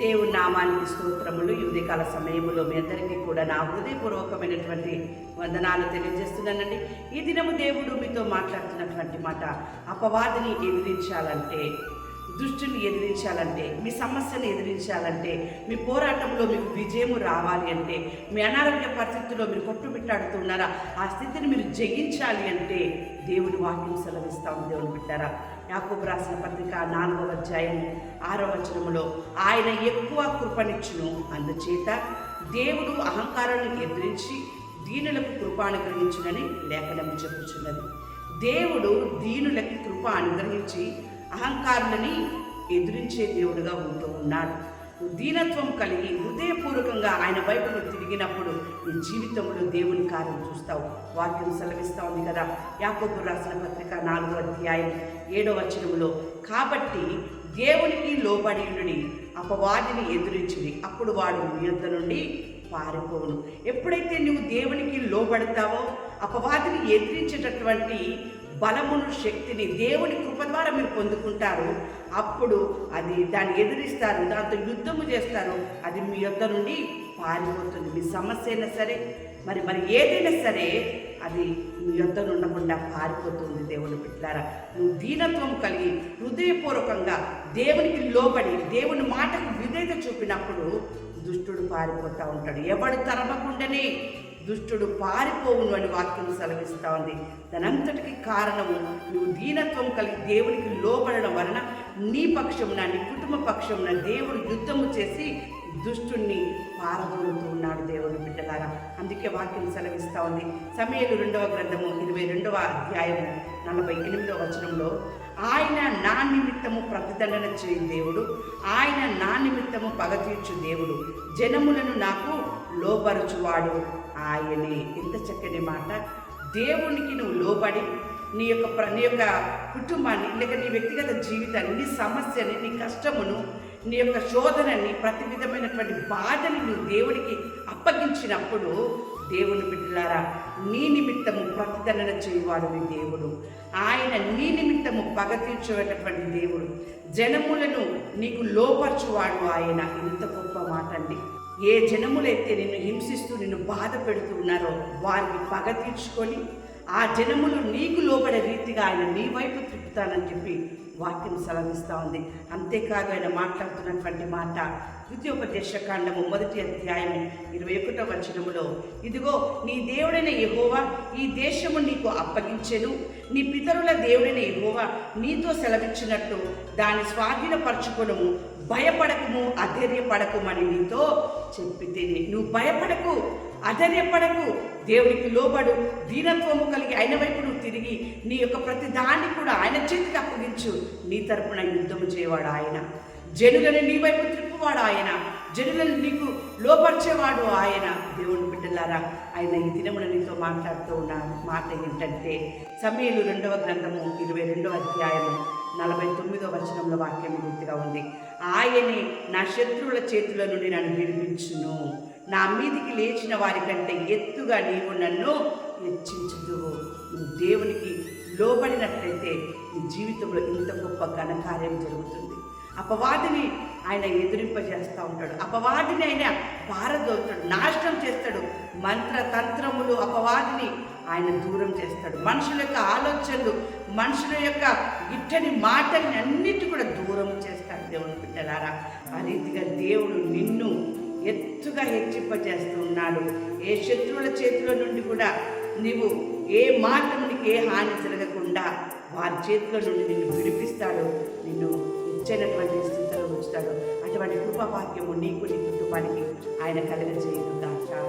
దేవుడి నామానికి స్తోత్రములు. ఈ సమయంలో సమయములో మీ అందరికీ కూడా నా హృదయపూర్వకమైనటువంటి వందనాలు తెలియజేస్తున్నానండి. ఈ దినము దేవుడు మీతో మాట్లాడుతున్నటువంటి మాట అపవాదిని ఎదిరించాలంటే దృష్టిని ఎదిరించాలంటే మీ సమస్యను ఎదిరించాలంటే మీ పోరాటంలో మీకు విజయము రావాలి అంటే మీ అనారోగ్య పరిస్థితుల్లో మీరు కొట్టుబిట్టాడుతున్నారా ఆ స్థితిని మీరు జయించాలి అంటే దేవుని వాక్యం సెలవిస్తాం దేవుని బిడ్డారా. యాకోబు రాసిన పత్రిక నాలుగవ అధ్యాయం ఆరవ వచనంలో ఆయన ఎక్కువ కృపనిచ్చును అందుచేత దేవుడు అహంకారాన్ని ఎదిరించి దీనులకు కృప అనుగ్రహించునని లేఖనం చెప్పుచున్నది. దేవుడు దీనులకి కృప అనుగ్రహించి అహంకారులని ఎదిరించే దేవుడుగా ఉంటూ ఉన్నాడు. దీనత్వం కలిగి హృదయపూర్వకంగా ఆయన వైపును తిరిగినప్పుడు నీ జీవితంలో దేవుని కార్యం చూస్తావు. వాక్యం సెలవిస్తా ఉంది కదా. యాకోబు రాసిన పత్రిక నాలుగో అధ్యాయం ఏడో వచనములో కాబట్టి దేవునికి లోబడి ఉండి అపవాదిని ఎదురించింది అప్పుడు వాడు మీ యొద్ద నుండి పారిపోవును. ఎప్పుడైతే నువ్వు దేవునికి లోబడతావో అపవాదిని ఎదిరించేటటువంటి బలమును శక్తిని దేవుని కృప ద్వారా మీరు పొందుకుంటారు. అప్పుడు అది దాన్ని ఎదిరిస్తారు దాంతో యుద్ధము చేస్తారు. అది మీ యొద్ద నుండి పారిపోతుంది. మీ సమస్య అయినా సరే మరి మరి ఏదైనా సరే అది మీ యొద్ద ఉండకుండా పారిపోతుంది దేవుని బిడ్డారా నువ్వు దీనత్వం కలిగి హృదయపూర్వకంగా దేవునికి లోబడి దేవుని మాటకు విధేయత చూపినప్పుడు దుష్టుడు పారిపోతూ ఉంటాడు. ఎవడు తరమకుండానే దుష్టుడు పారిపోవును అని వాక్యం సెలవిస్తూ ఉంది. దానంతటికి కారణము నువ్వు దీనత్వం కలిగి దేవునికి లోబడడం వలన నీ పక్షమున నీ కుటుంబ పక్షమున దేవుడు యుద్ధము చేసి దుష్టుణ్ణి పారదోలుతూ ఉన్నాడు దేవుని బిడ్డలారా. అందుకే వాక్యం సెలవిస్తూ ఉంది. సమయలు రెండవ గ్రంథము ఇరవై రెండవ అధ్యాయము నలభై ఎనిమిదవ వచనంలో ఆయన నా నిమిత్తము ప్రతిదండన చేయు దేవుడు. ఆయన నా నిమిత్తము పగ తీర్చు దేవుడు. జనములను నాకు లోపరచువాడు ఆయనే ఎంత చక్కని మాట. దేవునికి నువ్వు లోబడి నీ యొక్క నీ యొక్క కుటుంబాన్ని లేక నీ వ్యక్తిగత జీవితాన్ని నీ సమస్యని నీ కష్టమును నీ యొక్క శోధనని ప్రతి విధమైనటువంటి బాధని నువ్వు దేవుడికి అప్పగించినప్పుడు దేవుని బిడ్డలారా నీ నిమిత్తము ప్రతిదండన చేయవాడు నీ దేవుడు. ఆయన నీ నిమిత్తము పగ తీర్చేటటువంటి దేవుడు. జనములను నీకు లోపరచువాడు ఆయన. ఇంత గొప్ప మాట అండి. ఏ జనములైతే నిన్ను హింసిస్తూ నిన్ను బాధ పెడుతున్నారో వారిని పగ తీర్చుకొని ఆ జనములు నీకు లోబడే రీతిగా ఆయన నీ వైపు తిప్పుతానని చెప్పి వాక్యం సెలవిస్తూ ఉంది. అంతేకాదు ఆయన మాట్లాడుతున్నటువంటి మాట ద్వితీయోపదేశ కాండము మొదటి అధ్యాయం ఇరవై ఒకటో వచనములో ఇదిగో నీ దేవుడైన యహోవా ఈ దేశము నీకు అప్పగించెను. నీ పితరుల దేవుడైన యహోవా నీతో సెలవిచ్చినట్టు దాన్ని స్వాధీనపరచుకోవడము భయపడకుము అధైర్యపడకుమని నీతో చెప్పితేనే. నువ్వు భయపడకు అధైర్యపడకు. దేవునికి లోబడు దీనత్వము కలిగి ఆయన వైపు నువ్వు తిరిగి నీ యొక్క ప్రతి దాన్ని కూడా ఆయన చేతికి అప్పగించు. నీ తరపున యుద్ధము చేయవాడు ఆయన. జనులను నీ వైపు త్రిప్పువాడు ఆయన. జనులను నీకు లోపరిచేవాడు ఆయన. దేవుని బిడ్డలారా ఆయన ఈ దినమున నీతో మాట్లాడుతూ ఉన్న మాట ఏంటంటే సమయలు రెండవ గ్రంథము ఇరవై రెండవ అధ్యాయము నలభై తొమ్మిదో వచనంలో వాక్యం గుర్తుగా ఉంది. ఆయనే నా శత్రువుల చేతుల నుండి నన్ను విడిపించును. నా మీదికి లేచిన వారికంటే ఎత్తుగా నీవు నన్ను హెచ్చించుదువు నువ్వు దేవునికి లోబడినట్లయితే నీ జీవితంలో ఇంత గొప్ప ఘనకార్యం జరుగుతుంది. అపవాదిని ఆయన ఎదురింపజేస్తూ ఉంటాడు. అపవాదిని ఆయన పారదోలుతాడు నాశనం చేస్తాడు. మంత్ర తంత్రములు అపవాదిని ఆయన దూరం చేస్తాడు. మనుషుల యొక్క ఆలోచనలు మనుషుల యొక్క ఇట్టని మాటల్ని అన్నిటి కూడా దూరం చేస్తాడు దేవుని బిడ్డలారా. ఆ రీతిగా దేవుడు నిన్ను ఎత్తుగా హెచ్చింపజేస్తూ ఉన్నాడు. ఏ శత్రువుల చేతిలో నుండి కూడా నీవు ఏ మాత్రం నీకు ఏ హాని జరగకుండా వారి చేతిలో నుండి నిన్ను విడిపిస్తాడు. నిన్ను ఇచ్చినటువంటి స్థితిలో ఉంచుతాడు. అటువంటి కృపావాక్యము నీకు నీ కుటుంబానికి ఆయన కలిగజేయదు దాకా